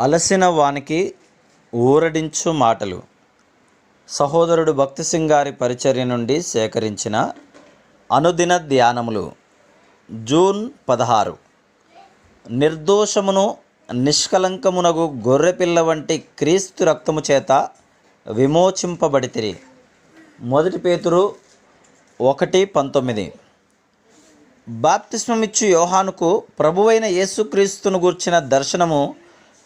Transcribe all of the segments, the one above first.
అలసిన వానికి ఊరడించు మాటలు. సహోదరుడు భక్తి సింగారి పరిచర్య నుండి సేకరించిన అనుదిన ధ్యానములు. జూన్ పదహారు. నిర్దోషమును నిష్కలంకమునగు గొర్రెపిల్ల వంటి క్రీస్తు రక్తము చేత విమోచింపబడితిరి. మొదటి పేతురు ఒకటి పంతొమ్మిది. బాప్తిస్మమిచ్చు యోహానుకు ప్రభువైన యేసుక్రీస్తును గూర్చిన దర్శనము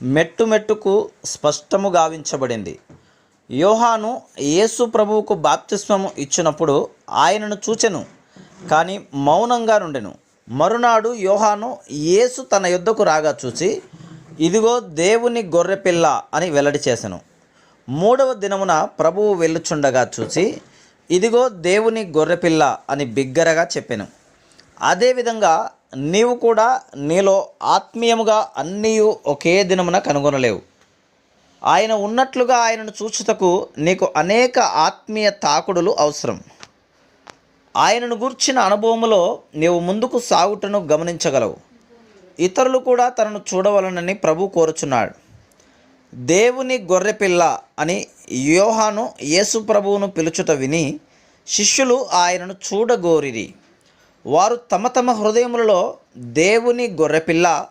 మెట్టు మెట్టుకు స్పష్టము గావించబడింది. యోహాను యేసు ప్రభువుకు బాప్తిస్మము ఇచ్చినప్పుడు ఆయనను చూచెను కానీ మౌనంగా నుండెను. మరునాడు యోహాను యేసు తన యుద్ధకు రాగా చూసి ఇదిగో దేవుని గొర్రెపిల్ల అని వెల్లడి చేసెను. మూడవ దినమున ప్రభువు వెళ్ళుచుండగా చూసి ఇదిగో దేవుని గొర్రెపిల్ల అని బిగ్గరగా చెప్పెను. అదేవిధంగా నీవు కూడా నీలో ఆత్మీయముగా అన్నీ ఒకే దినమున కనుగొనలేవు. ఆయన ఉన్నట్లుగా ఆయనను చూచుటకు నీకు అనేక ఆత్మీయ తాకుడులు అవసరం. ఆయనను గూర్చిన అనుభవములో నీవు ముందుకు సాగుటను గమనించగలవు. ఇతరులు కూడా తనను చూడవలనని ప్రభు కోరుచున్నాడు. దేవుని గొర్రెపిల్ల అని యోహాను యేసు ప్రభువును పిలుచుట విని శిష్యులు ఆయనను చూడగోరిరి. వారు తమ తమ హృదయములలో దేవుని గొర్రెపిల్ల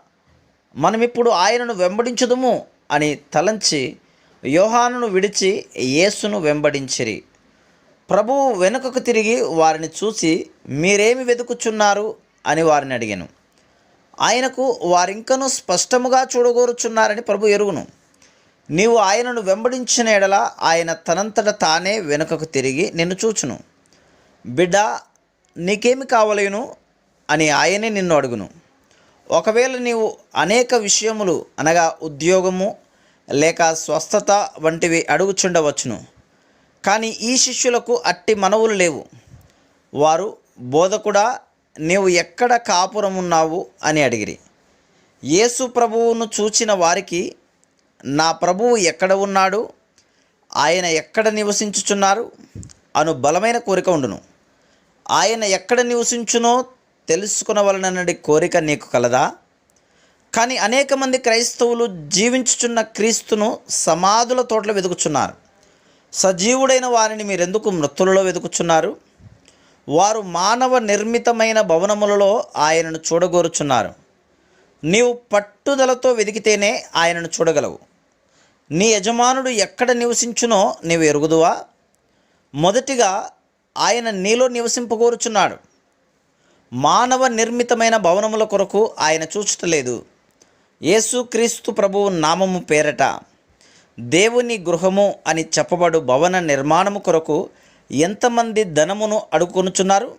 మనమిప్పుడు ఆయనను వెంబడించుదుము అని తలంచి యోహానును విడిచి యేసును వెంబడించిరి. ప్రభువు వెనుకకు తిరిగి వారిని చూసి మీరేమి వెతుకుచున్నారు? అని వారిని అడిగాను. ఆయనకు వారింకను స్పష్టముగా చూడగోరుచున్నారని ప్రభు ఎరుగును. నీవు ఆయనను వెంబడించిన ఎడల ఆయన తనంతట తానే వెనుకకు తిరిగి నిన్ను చూచును. బిడ్డ నీకేమి కావలేను అని ఆయనే నిన్ను అడుగును. ఒకవేళ నీవు అనేక విషయములు అనగా ఉద్యోగము లేక స్వస్థత వంటివి అడుగుచుండవచ్చును. కానీ ఈ శిష్యులకు అట్టి మనవులు లేవు. వారు బోధకుడా నీవు ఎక్కడ కాపురం ఉన్నావు అని అడిగిరి. యేసు ప్రభువును చూచిన వారికి నా ప్రభువు ఎక్కడ ఉన్నాడు? ఆయన ఎక్కడ నివసించుచున్నారు? అను బలమైన కోరిక ఉండును. ఆయన ఎక్కడ నివసించునో తెలుసుకునవలనన్నది కోరిక నీకు కలదా? కానీ అనేక మంది క్రైస్తవులు జీవించుచున్న క్రీస్తును సమాధుల తోటలో వెతుకుచున్నారు. సజీవుడైన వారిని మీరెందుకు మృతులలో వెతుకుచున్నారు? వారు మానవ నిర్మితమైన భవనములలో ఆయనను చూడగోరుచున్నారు. నీవు పట్టుదలతో వెతికితేనే ఆయనను చూడగలవు. నీ యజమానుడు ఎక్కడ నివసించునో నీవు ఎరుగుదువా? మొదటిగా ఆయన నీలో నివసింపగోరుచున్నాడు. మానవ నిర్మితమైన భవనముల కొరకు ఆయన చూచటలేదు. యేసుక్రీస్తు ప్రభువు నామము పేరట దేవుని గృహము అని చెప్పబడు భవన నిర్మాణము కొరకు ఎంతమంది ధనమును అడుగుకొనుచున్నారు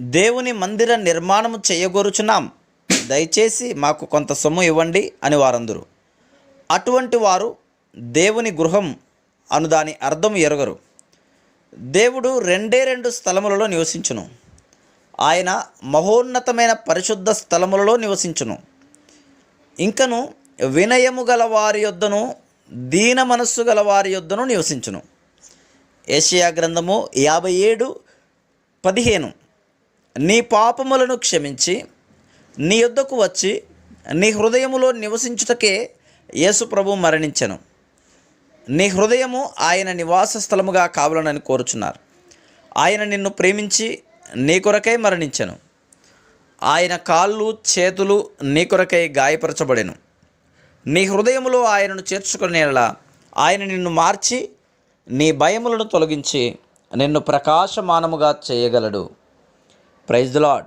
దేవుని మందిర నిర్మాణము చేయగోరుచున్నాం. దయచేసి మాకు కొంత సొమ్ము ఇవ్వండి అని వారందరూ. అటువంటి వారు దేవుని గృహం అను దాని అర్థం ఎరగరు. దేవుడు రెండే రెండు స్థలములలో నివసించును. ఆయన మహోన్నతమైన పరిశుద్ధ స్థలములలో నివసించును. ఇంకను వినయము గల వారి యొద్దను దీన మనస్సు గల వారి యొద్దను నివసించును. ఏషియా గ్రంథము యాభై ఏడు పదిహేను. నీ పాపములను క్షమించి నీ యొద్దకు వచ్చి నీ హృదయములో నివసించుటకే యేసు ప్రభు మరణించెను. నీ హృదయము ఆయన నివాస స్థలముగా కావాలనని కోరుచున్నారు. ఆయన నిన్ను ప్రేమించి నీ కొరకై మరణించను. ఆయన కాళ్ళు చేతులు నీ కొరకై గాయపరచబడెను. నీ హృదయములో ఆయనను చేర్చుకునేలా ఆయన నిన్ను మార్చి నీ భయములను తొలగించి నిన్ను ప్రకాశమానముగా చేయగలడు. Praise lord